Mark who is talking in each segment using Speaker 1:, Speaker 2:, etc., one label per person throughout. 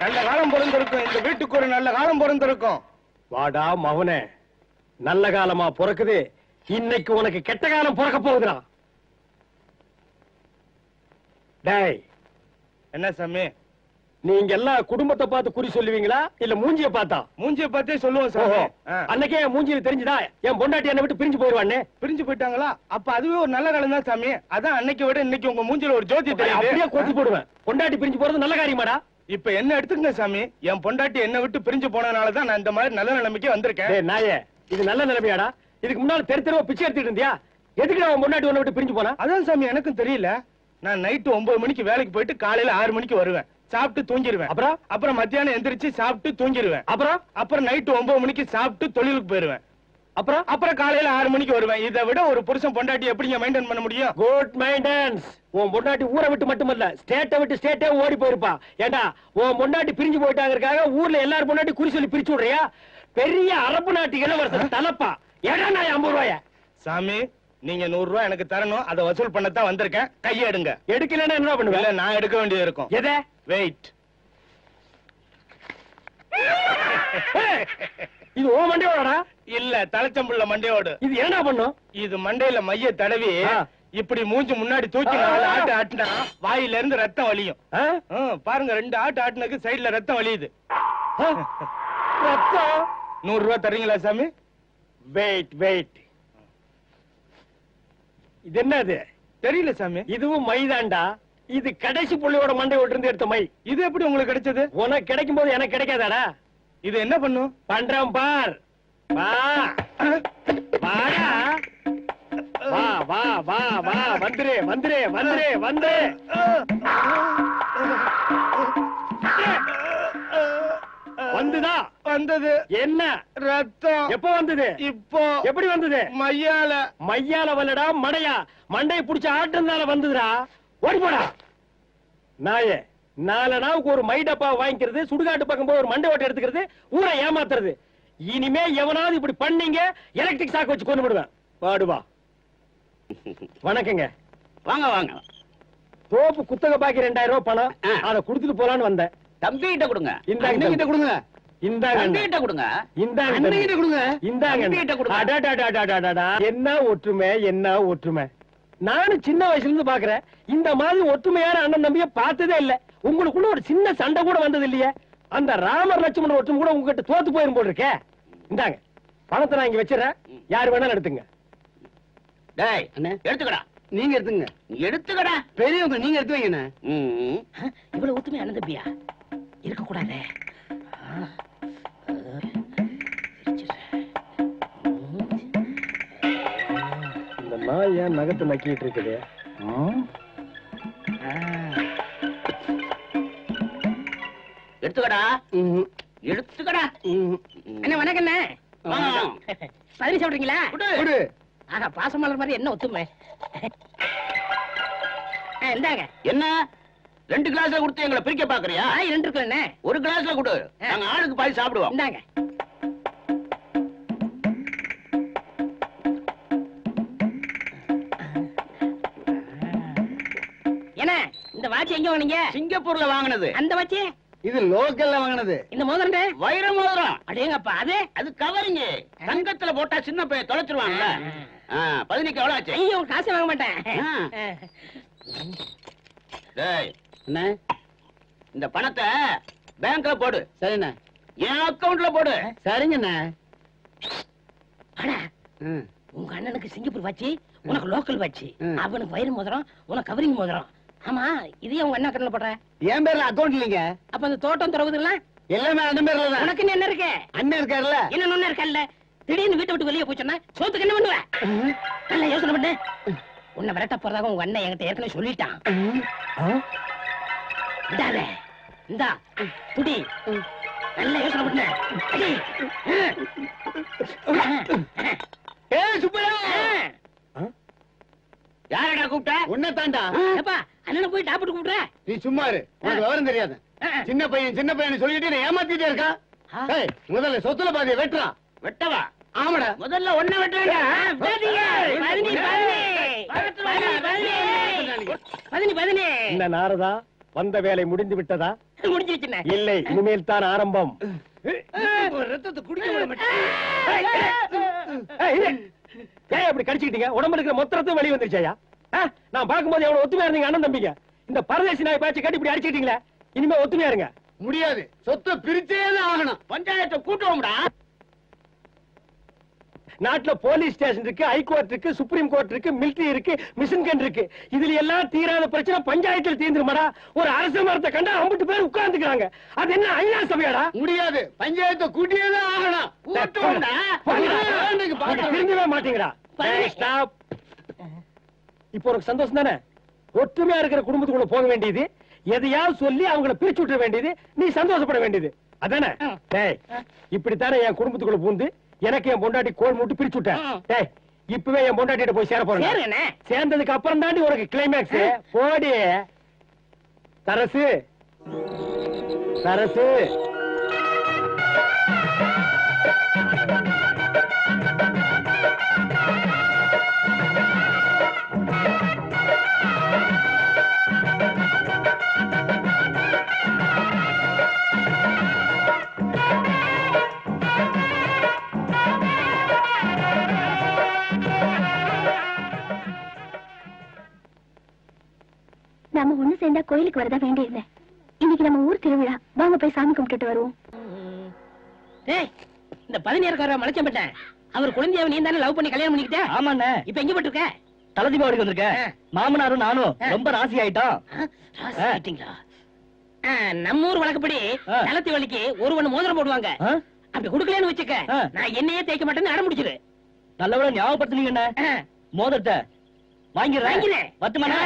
Speaker 1: நல்ல காலம் பிறந்திருக்கும் இந்த வீட்டுக்கு ஒரு நல்ல காலம் பிறந்திருக்கும்
Speaker 2: வாடா மவனே நல்ல காலமா பிறக்குது. இன்னைக்கு உனக்கு கெட்ட காலம் பிறக்க போகுதுடா. டேய்.
Speaker 1: என்ன சாமி?
Speaker 2: நீங்க எல்லாம் குடும்பத்தை பார்த்து குறி சொல்லுவீங்களா? இல்ல மூஞ்சிய பார்த்தா?
Speaker 1: மூஞ்சிய பார்த்தே சொல்லுவோம் ஆ.
Speaker 2: அன்னைக்கே என் மூஞ்சில தெரிஞ்சுதா? என் பொண்டாட்டி என்னை விட்டு பிரிஞ்சு போயிருவானே?
Speaker 1: பிரிஞ்சு போயிட்டாங்களா? அப்ப அதுவே ஒரு நல்ல காலம் தான் சாமி. அதான் அன்னைக்கு விட இன்னைக்கு உங்க மூஞ்சில ஒரு ஜோதி
Speaker 2: அப்படியே
Speaker 1: தெரியுது.
Speaker 2: கொத்து போடுவேன். பொண்டாட்டி பிரிஞ்சு போறது நல்ல காரியமாடா.
Speaker 1: இப்ப என்ன எடுத்துக்கங்க சாமி. என் பொண்டாட்டி என்ன விட்டு பிரிஞ்சு போனதுனால தான் நான் இந்த மாதிரி நல்ல நிலைமைக்கு வந்திருக்கேன்.
Speaker 2: நாயே இது நல்ல நிலைமையாடா. இதுக்கு முன்னால தெரு தெருவா பிச்சை எடுத்துட்டு இருந்தியா? எதுக்கு அவன் பொண்டாட்டி உன்னை விட்டு பிரிஞ்சு போனா?
Speaker 1: அதான் சாமி எனக்கும் தெரியல. நான் நைட்டு ஒன்பது மணிக்கு வேலைக்கு போயிட்டு காலையில ஆறு மணிக்கு வருவேன். சாப்பிட்டு தூங்கிடுவேன்
Speaker 2: அப்புறம்?
Speaker 1: அப்புறம் மத்தியானம் எந்திரிச்சு சாப்பிட்டு தூங்கிடுவேன்
Speaker 2: அப்புறம்?
Speaker 1: அப்புறம் நைட்டு ஒன்பது மணிக்கு சாப்பிட்டு தொழிலுக்கு போயிருவேன்.
Speaker 2: அப்புறம்?
Speaker 1: அப்புறம் காலையில ஆறு மணிக்கு வருவேன். இதை விட ஒரு புருஷன் பொண்டாட்டி எப்படிங்க மெயின்டைன் பண்ண முடியும்?
Speaker 2: குட் மைண்டன்ஸ் உன் பொண்டாட்டி ஊரை விட்டு மட்டுமல்ல ஸ்டேட்டை விட்டு ஸ்டேட்டே ஓடி போயிருப்பா. ஏண்டா உன் பொண்டாட்டி பிரிஞ்சு போயிட்டாங்கறதுக்காக ஊர்ல எல்லாரும் பொண்டாட்டி குறி சொல்லி பிரிச்சு விடுறியா? பெரிய அரபு நாட்டு இளவரசர் தலப்பா. ஏடா நான் ஐம்பது ரூபாய?
Speaker 1: சாமி நீங்க நூறு ரூபாய் எனக்கு தரணும். அதை வசூல் பண்ணத்தான் வந்திருக்கேன். கையை எடுங்க
Speaker 2: எடுக்கலன்னா என்ன பண்ணுவேன்
Speaker 1: நான் எடுக்க வேண்டியது இருக்கும்.
Speaker 2: எதை?
Speaker 1: வெயிட்
Speaker 2: இது ஓ மண்டையோடா
Speaker 1: இல்ல தலைச்சம்புள்ள மண்டையோடு.
Speaker 2: இது என்ன பண்ணும்
Speaker 1: இது மண்டையில மைய தடவி. இப்படி மூஞ்சி முன்னாடி தூக்கி. நாலு ஆட்டு ஆட்டினா வாயில இருந்து ரத்தம் வலியும். பாருங்க ரெண்டு ஆட்டு ஆட்டினக்கு சைடுல ரத்தம் வலியுது?
Speaker 2: ரத்தம்?
Speaker 1: நூறு ரூபாய் தர்றீங்களா சாமி?
Speaker 2: வெயிட் வெயிட் இது என்னது?
Speaker 1: தெரியல சாமி.
Speaker 2: இதுவும் மைதான்டா. இது கடைசி புள்ளையோட மண்டை இருந்து எடுத்த மை.
Speaker 1: இது எப்படி உங்களுக்கு கிடைச்சது?
Speaker 2: உனக்கு கிடைக்கும் போது எனக்கு கிடைக்காதாடா.
Speaker 1: இது என்ன பண்ணும்
Speaker 2: பண்றேன் பார். வா. வாடா. வா வா வா வா. வந்துரு வந்துரு வந்துரு வந்து வந்துதா?
Speaker 1: வந்தது.
Speaker 2: என்ன?
Speaker 1: ரத்தம்.
Speaker 2: எப்ப வந்தது?
Speaker 1: இப்போ.
Speaker 2: எப்படி வந்தது?
Speaker 1: மையால.
Speaker 2: மையால வல்லடா மடையா. மண்டைய புடிச்ச ஆட்டுனால வந்ததுடா. ஓடி போடா. நாயே நாலு நாவுக்கு ஒரு மை டப்பா வாங்கிக்கிறது சுடுகாட்டு பக்கம் போய் ஒரு மண்டை ஓட்டை எடுத்துக்கிறது ஊரை ஏமாத்துறது. இனிமே எவனாவது இப்படி பண்ணீங்க எலக்ட்ரிக் சாக்கு வச்சு கொண்டு விடுவேன் பாடுவா வணக்கங்க.
Speaker 3: வாங்க வாங்க.
Speaker 2: தோப்பு குத்தக பாக்கி ரெண்டாயிரம் ரூபாய் பணம். அதை குடுத்துட்டு போலான்னு வந்தேன்.
Speaker 3: தம்பி கிட்ட கொடுங்க. அண்ணன் கிட்ட கொடுங்க.
Speaker 2: என்ன ஒற்றுமை என்ன ஒற்றுமை. நானும் சின்ன வயசுல இருந்து பாக்குறேன். இந்த மாதிரி ஒற்றுமையான அண்ணன் தம்பிய பார்த்ததே இல்ல. உங்களுக்குள்ள ஒரு சின்ன சண்டை கூட வந்தது இல்லையே. அந்த ராமர் லட்சுமணன் ஒற்றுமை கூட உங்ககிட்ட தோத்து போயிரும் போல் இருக்கே. இந்தாங்க பணத்தை நான் இங்க வச்சிடறேன். யார் வேணாலும் எடுத்துங்க.
Speaker 3: டேய்
Speaker 4: அண்ணே.
Speaker 3: எடுத்துக்கடா.
Speaker 4: நீங்க எடுத்துங்க.
Speaker 3: எடுத்துக்கடா.
Speaker 4: பெரியவங்க நீங்க எடுத்து வைங்க
Speaker 3: ம்.
Speaker 5: இவ்வளவு ஒத்துமை அண்ணன் தம்பியா? இருக்க
Speaker 2: நாய் ஏன் நகத்தை நக்கிட்டு இருக்குது?
Speaker 3: எடுத்துக்கடா. எடுத்துக்கடா.
Speaker 5: அண்ணா வணக்கம் அண்ணே. பதினஞ்சு சாப்பிடுறீங்களா ஆஹா பாசமலர் மாதிரி என்ன ஒத்துமை? இந்தாங்க.
Speaker 3: என்ன? ரெண்டு கிளாஸ்ல கொடுத்து எங்களை பிரிக்க பாக்குறியா
Speaker 5: ரெண்டு இருக்கு அண்ணே.
Speaker 3: ஒரு கிளாஸ்ல கொடு. நாங்க ஆளுக்கு பாதி சாப்பிடுவோம்.
Speaker 5: இந்தாங்க. இந்த வாட்ச் எங்க வாங்குனீங்க?
Speaker 3: சிங்கப்பூர்ல வாங்கினது.
Speaker 5: அந்த வாட்ச்?
Speaker 4: இது லோக்கல்ல வாங்கினது.
Speaker 5: இந்த மோதிரம்
Speaker 3: வைர மோதிரம்
Speaker 5: அடேங்கப்பா அது?
Speaker 3: அது கவரிங்க. தங்கத்துல போட்டா சின்ன பையன் தொலைச்சிருவாங்கல்ல பதினைக்கு எவ்வளவு ஆச்சு?
Speaker 5: ஐயோ காசு வாங்க மாட்டேன்.
Speaker 3: டேய்
Speaker 4: அண்ணே
Speaker 3: இந்த பணத்தை பேங்க்ல போடு.
Speaker 4: சரிண்ணே.
Speaker 3: என் அக்கவுண்ட்ல போடு.
Speaker 4: சரிங்கண்ணே.
Speaker 5: அடா. உங்க அண்ணனுக்கு சிங்கப்பூர் வாட்சி உனக்கு லோக்கல் வாட்சி. அவனுக்கு வயிறு மோதிரம் உனக்கு கவரிங் மோதிரம். ஆமா இதையே உங்க அண்ணா கண்ணில் போடுற
Speaker 4: என் பேர்ல அக்கௌண்ட் இல்லைங்க.
Speaker 5: அப்ப அந்த தோட்டம் துறவுதுலாம்
Speaker 4: எல்லாமே அண்ணன் பேர்ல தான்.
Speaker 5: உனக்கு என்ன இருக்கு?
Speaker 4: அண்ணன் இருக்காருல்ல.
Speaker 5: என்ன ஒண்ணு இருக்கல்ல திடீர்னு வீட்டை விட்டு வெளியே போச்சுன்னா சோத்துக்கு என்ன பண்ணுவ? நல்ல யோசனை பண்ணு. உன்னை விரட்ட போறதாக உங்க அண்ணன் என்கிட்ட ஏற்கனவே சொல்லிட்டான். இந்தாத இந்தா புடி நல்ல யோசனை பண்ணு. அடி.
Speaker 4: ஏய் சுப்பையா
Speaker 3: யாரடா கூப்பிட்ட?
Speaker 4: உன்னை தாண்டா
Speaker 5: ஏப்பா. அண்ணனை போய் டாக்டர் கூப்பிடுற
Speaker 4: நீ சும்மா இரு உனக்கு விவரம் தெரியாது சின்ன பையன் சின்ன பையன் சொல்லிட்டு நீ ஏமாத்திட்டே இருக்கா. ஏய் முதல்ல சொத்துல பாதிய வெட்டுறான்
Speaker 3: வெட்டவா
Speaker 4: ஆமாடா
Speaker 3: முதல்ல ஒன்ன வெட்ட வேண்டாம்
Speaker 5: பாதிங்க, பாதினி, பாதினி. பாதினி, பாதினி.
Speaker 4: நீங்க
Speaker 5: பதினி பதினி
Speaker 2: என்ன நாரதா வந்த வேலை முடிந்து விட்டதா
Speaker 5: முடிஞ்சிருச்சுண்ணே
Speaker 2: இல்லை இனிமேல் தான் ஆரம்பம்
Speaker 4: ரத்தத்தை குடிக்க விட மாட்டேன்.
Speaker 2: ஏன் அப்படி கடிச்சுக்கிட்டீங்க உடம்புல இருக்கிற மொத்தத்தையும் வெளியே வந்துருச்சாயா? நான் பார்க்கும்போது எவ்வளவு ஒத்துமையா இருந்தீங்க அண்ணன் தம்பிங்க. இந்த பரதேசி நாய் பாய்ச்சி கட்டி இப்படி அடிச்சுக்கிட்டீங்களே இனிமே ஒத்துமையா இருங்க.
Speaker 4: முடியாது. சொத்தை பிரிச்சே தான் ஆகணும்.
Speaker 3: பஞ்சாயத்தை கூட்டுவோம்டா
Speaker 2: நாட்டுல போலீஸ் ஸ்டேஷன் இருக்கு ஹைகோர்ட் இருக்கு சுப்ரீம் கோர்ட் இருக்கு மிலிட்டரி இருக்கு மிஷின் கன் இருக்கு. இதுல எல்லாம் தீராத பிரச்சனை பஞ்சாயத்துல தீர்ந்துருமாடா. ஒரு அரச மரத்தை கண்டா ஐம்பது பேர் உட்கார்ந்துக்கிறாங்க. அது என்ன ஐநா சபையாடா?
Speaker 4: முடியாது. பஞ்சாயத்தை கூட்டியே தான் ஆகணும்.
Speaker 2: திருந்தவே மாட்டீங்கடா. இப்போ உனக்கு சந்தோஷம் தானே? ஒற்றுமையா இருக்கிற குடும்பத்துக்குள்ள போக வேண்டியது எதையாவது சொல்லி அவங்கள பிரிச்சு விட்டுற வேண்டியது நீ சந்தோஷப்பட வேண்டியது. அதானே. டேய் இப்படித்தானே என் குடும்பத்துக்குள்ள பூந்து எனக்கு என் பொண்டாட்டி கோல் மூட்டு பிரிச்சு விட்டேன். டேய் இப்பவே என் பொண்டாட்டிட்ட போய் சேர போறேன். சேர்ந்ததுக்கு அப்புறம் தாண்டி உனக்கு கிளைமேக்ஸ் போடி. தரசு. தரசு.
Speaker 6: சேர்ந்தா கோயிலுக்கு வரதா வேண்டியிருந்தேன். இன்னைக்கு நம்ம ஊர் திருவிழா. வாங்க போய் சாமி கும்பிட்டுட்டு வருவோம்.
Speaker 5: டேய் இந்த பதினேறுக்கார மலைச்சம்பட்டேன் அவர் குழந்தையாவை நீ தானே லவ் பண்ணி கல்யாணம் பண்ணிக்கிட்ட?
Speaker 7: ஆமாண்ணே.
Speaker 5: இப்ப எங்க போட்டு இருக்க?
Speaker 7: தலை தீபாவளிக்கு வந்திருக்கேன்
Speaker 5: ஆ.
Speaker 7: மாமனாரும் நானும். ரொம்ப ராசி ஆயிட்டோம்.
Speaker 5: ராசி ஆயிட்டீங்களா? நம்ம ஊர் வழக்கப்படி
Speaker 7: ஆ.
Speaker 5: தலத்தி வலிக்கு ஒருவன் மோதிரம் போடுவாங்க? அப்படி குடுக்கலன்னு வச்சுக்க. நான் என்னையே தேய்க்க மாட்டேன்னு அடம் முடிச்சிரு
Speaker 7: நல்லவேளை ஞாபகப்படுத்துனீங்கண்ணே மோதிரத்தை வாங்கிடுறேன்.
Speaker 5: வாங்கினேன்
Speaker 7: பத்துமாண்ணே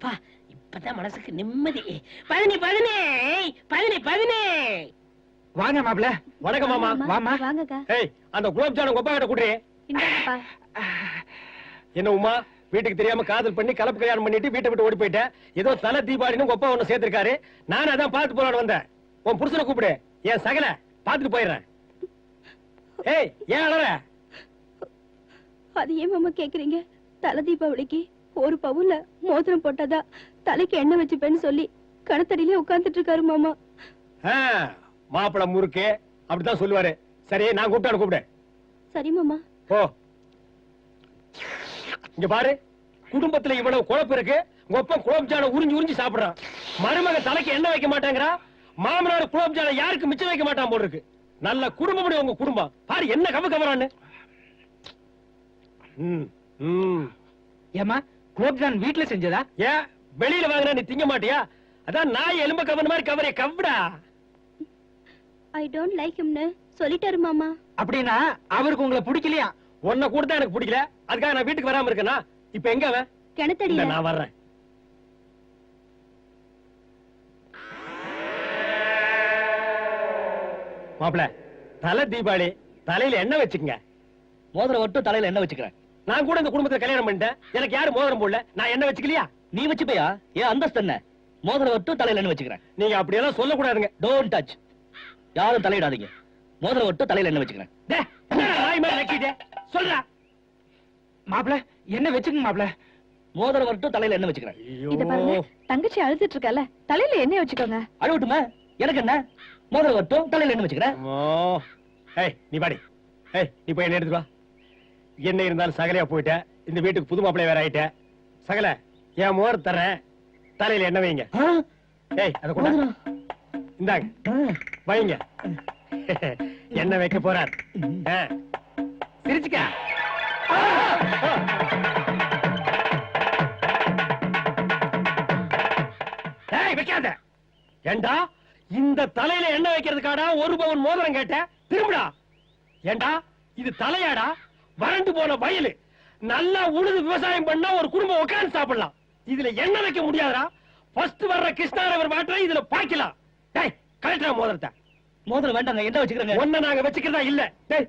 Speaker 5: பா இப்பதான் மனசுக்கு நிம்மதி. பதினி பதினி பதினி பதினி.
Speaker 1: வாங்க மாப்ள
Speaker 2: வணக்கம் மாமா.
Speaker 6: வாங்கக்கா.
Speaker 2: ஏய் அந்த குலோப் ஜாமுன் கொப்பா கிட்ட குடுறே. என்ன உமா வீட்டுக்கு தெரியாம காதல் பண்ணி கலப்பு கல்யாணம் பண்ணிட்டு வீட்டை விட்டு ஓடி போயிட்டேன் ஏதோ தலை தீபாவளின்னு கொப்பா ஒண்ணு சேர்த்திருக்காரு. நானும் அதான் பார்த்து போலான்னு வந்தேன். உன் புருஷனை கூப்பிடு. என் சகல. பார்த்துட்டு போயிடுறேன். ஏய் ஏன் அழற?
Speaker 6: அது ஏன் மாமா கேக்குறீங்க? தலை தீபாவளிக்கு ஒரு பவுன்ல மோதிரம் போட்டாதா? தலைக்கு எண்ணெய் வச்சுப்பேன்னு சொல்லி கணத்தடியிலே உட்கார்ந்துட்டு இருக்காரு மாமா.
Speaker 2: மாப்பிளை முறுக்கு அப்படித்தான் சொல்லுவாரு. சரி நான் கூப்பிட்டாను கூப்பிடு
Speaker 6: சரி மாமா.
Speaker 2: போ. இங்க பாரு குடும்பத்துல இவ்வளவு குழப்பம் இருக்கு. ஒப்பம் குலோப்ஜான உறிஞ்சு உறிஞ்சு சாப்பிடுறான். மருமக தலைக்கு எண்ணெய் வைக்க மாட்டாங்கறா. மாமனார் குலோப்ஜான யாருக்கு மிச்சம் வைக்க மாட்டான் போல இருக்கு. நல்ல குடும்பம் உங்க குடும்பம். பாரு என்ன கவ கவரான்னு.
Speaker 1: ஏமா குலோப்ஜான் வீட்ல செஞ்சதா?
Speaker 2: ஏன்? வெளியில வாங்கினா நீ திங்க மாட்டியா? அதான் நாய் எலும்ப கவன மாதிரி கவரே கவ்டா
Speaker 6: ஐ டோன்ட் லைக் ஹிம்னு சொல்லிட்டாரு மாமா.
Speaker 1: அப்படின்னா அவருக்கு உங்களை பிடிக்கலையா?
Speaker 2: உன்னை கூட தான் எனக்கு பிடிக்கல. அதுக்காக நான் வீட்டுக்கு வராம இருக்கேனா? இப்ப எங்க அவன்? இல்ல,
Speaker 6: கிணத்தடியில
Speaker 2: நான் வர்றேன். மாப்பிள தலை தீபாவளி தலையில என்ன வச்சுக்கங்க.
Speaker 7: மோதிரம் மட்டும் தலையில என்ன வச்சுக்கிறேன்.
Speaker 2: நான் கூட இந்த குடும்பத்துல கல்யாணம் பண்ணிட்டேன். எனக்கு யாரும் மோதிரம் போடல. நான் என்ன வச்சுக்கலையா?
Speaker 7: நீ வச்சுப்பையா? ஏன் அந்தஸ்து என்ன? மோதிரம் மட்டும் தலையில என்ன வச்சுக்கிறேன்.
Speaker 2: நீங்க அப்படியெல்லாம் சொல்லக்கூடாதுங்க.
Speaker 7: டோன்ட் டச் யாரும் தலையிடாதீங்க. மோதிரம் மட்டும் தலையில என்ன வச்சுக்கிறேன்
Speaker 2: சொல்றா.
Speaker 1: மாப்ள என்ன வச்சுக்கங்க மாப்ள
Speaker 7: மோதிரம் மட்டும் தலையில என்ன வச்சுக்கிறேன்.
Speaker 6: தங்கச்சி அழுதுட்டு இருக்கல தலையில எண்ணெய் வச்சுக்கோங்க?
Speaker 7: அழுவட்டுமா எனக்கு என்ன? மோதிரம் மட்டும் தலையில என்ன வச்சுக்கிறேன்.
Speaker 2: ஓ ஏய் நீ பாடி. ஏய் நீ போய் என்ன எடுத்துட்டு வா. என்ன இருந்தாலும் சகலையா போயிட்ட. இந்த வீட்டுக்கு புது மாப்பிள்ளை வேற ஆயிட்ட. சகல என் மோர் தரேன் தலையில என்ன வைங்க? ஏய் அத கொண்டா. இந்தாங்க. வைங்க. என்ன வைக்க போறார். சிரிச்சுக்க! ஏய் வைக்காத. ஏண்டா? இந்த தலையில எண்ணெய் வைக்கிறதுக்காடா ஒரு பவுன் மோதிரம் கேட்ட? திரும்புடா. ஏண்டா? இது தலையாடா? வறண்டு போன வயலு. நல்லா உழுது விவசாயம் பண்ணா ஒரு குடும்பம் உட்கார்ந்து சாப்பிடலாம். இதுல எண்ணெய் வைக்க முடியாதுடா? ஃபர்ஸ்ட் வர்ற கிருஷ்ணாரவர் வாட்டரை இதுல பாய்க்கலாம் டேய் கலெக்டரா மோதிரத்தை.
Speaker 7: மோதிரம் வேண்டாங்க என்ன வச்சுக்கிறேங்க?
Speaker 2: ஒன்ன நாங்க வச்சுக்கிறதா இல்ல. டேய்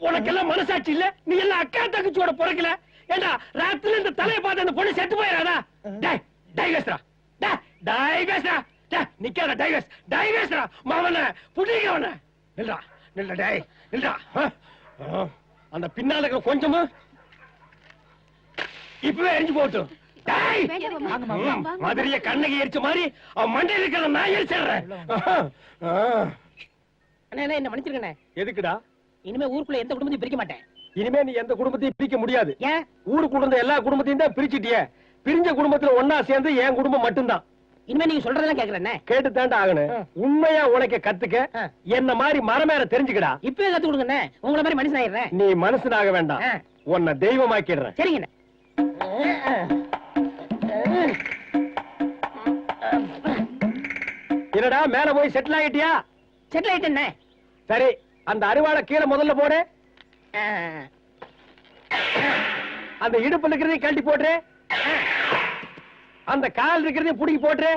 Speaker 2: உனக்கெல்லாம் மனசாட்சி இல்ல? நீ எல்லாம் அக்கா தங்கச்சியோட பிறக்கல. ஏண்டா ராத்திரில இந்த தலையை பார்த்து அந்த பொண்ணு செத்து போயிடாதா டேய் டைவர்ஸ்ரா டேய் டைவர்ஸ்ரா டேய் நிக்காத டைவர்ஸ் டைவர்ஸ்ரா மவன புடிங்க அவன நில்றா நில்ல டேய் நில்றா. அந்த பின்னால கொஞ்சமும் இப்பவே எரிஞ்சு போட்டும் மதுரைய கண்ணகி எரிச்ச மாதிரி அவன் மண்டையில இருக்கிற நான் எரிச்சிடுறேன்
Speaker 5: என்ன மன்னிச்சிருக்கண்ணே
Speaker 2: எதுக்குடா?
Speaker 5: இனிமே ஊருக்குள்ள எந்த குடும்பத்தையும் பிரிக்க மாட்டேன்.
Speaker 2: இனிமே நீ எந்த குடும்பத்தையும் பிரிக்க முடியாது.
Speaker 5: ஏன்?
Speaker 2: ஊருக்குள்ள இருந்த எல்லா குடும்பத்தையும் தான் பிரிச்சிட்டியே. பிரிஞ்ச குடும்பத்துல ஒன்னா சேர்ந்து என் குடும்பம் மட்டும்தான்.
Speaker 5: இனிமே நீங்க சொல்றதெல்லாம் கேக்குறேண்ணே
Speaker 2: கேட்டு தாண்டா ஆகணும். உண்மையா உனக்கு கத்துக்க. என்ன மாதிரி மரமேற தெரிஞ்சுக்கடா.
Speaker 5: இப்பவே கத்து கொடுங்கண்ணே உங்களை மாதிரி மனுஷன் ஆயிடுறேன்
Speaker 2: நீ மனுஷனாக வேண்டாம். உன்னை தெய்வமாக்கிடுறேன்.
Speaker 5: சரிங்கண்ணே
Speaker 2: என்னடா மேல போய் செட்டில் ஆகிட்டியா
Speaker 5: செட்டில் ஆயிட்டேண்ணே
Speaker 2: சரி அந்த அருவாளை கீழே முதல்ல போடு. அந்த இடுப்புல இருக்கிறதையும் கழட்டி போட்டுரு. அந்த கால் இருக்கிறதையும் புடிக்கி போட்டுரு.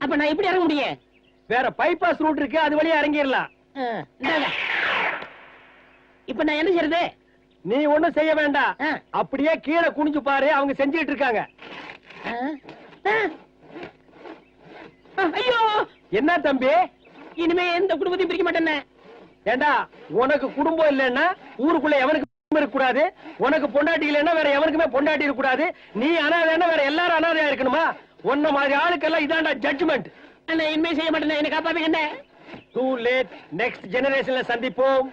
Speaker 5: அப்ப நான் எப்படி இறங்க முடியும்?
Speaker 2: வேற பைபாஸ் ரூட் இருக்கு அது வழியா இறங்கிடலாம்.
Speaker 5: இப்ப நான் என்ன செய்யறது
Speaker 2: நீ ஒண்ணும் செய்ய வேண்டாம். அப்படியே கீழே குனிஞ்சு பாரு அவங்க செஞ்சுட்டு இருக்காங்க.
Speaker 5: ஐயோ!
Speaker 2: என்ன தம்பி?
Speaker 5: இனிமே எந்த குடும்பத்தையும் பிரிக்க மாட்டேண்ணே
Speaker 2: ஏண்டா உனக்கு குடும்பம் இல்லைன்னா ஊருக்குள்ள எவனுக்கு இருக்க கூடாது உனக்கு பொண்டாட்டி இல்லைன்னா வேற எவனுக்குமே பொண்டாட்டி இருக்க கூடாது நீ அனாதைன்னா வேற எல்லாரும் அனாதையா இருக்கணுமா? உன்ன மாதிரி ஆளுக்கெல்லாம் இதான்டா ஜட்ஜ்மெண்ட்
Speaker 5: அண்ணே இனிமே செய்ய மாட்டேண்ணே என்ன காப்பாத்துங்கண்ணே
Speaker 2: டூ லேட் நெக்ஸ்ட் ஜெனரேஷன்ல சந்திப்போம்.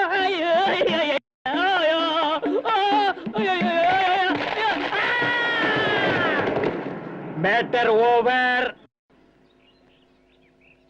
Speaker 5: ஐயோ, ஐயோ, ஐயோ!
Speaker 2: Matter over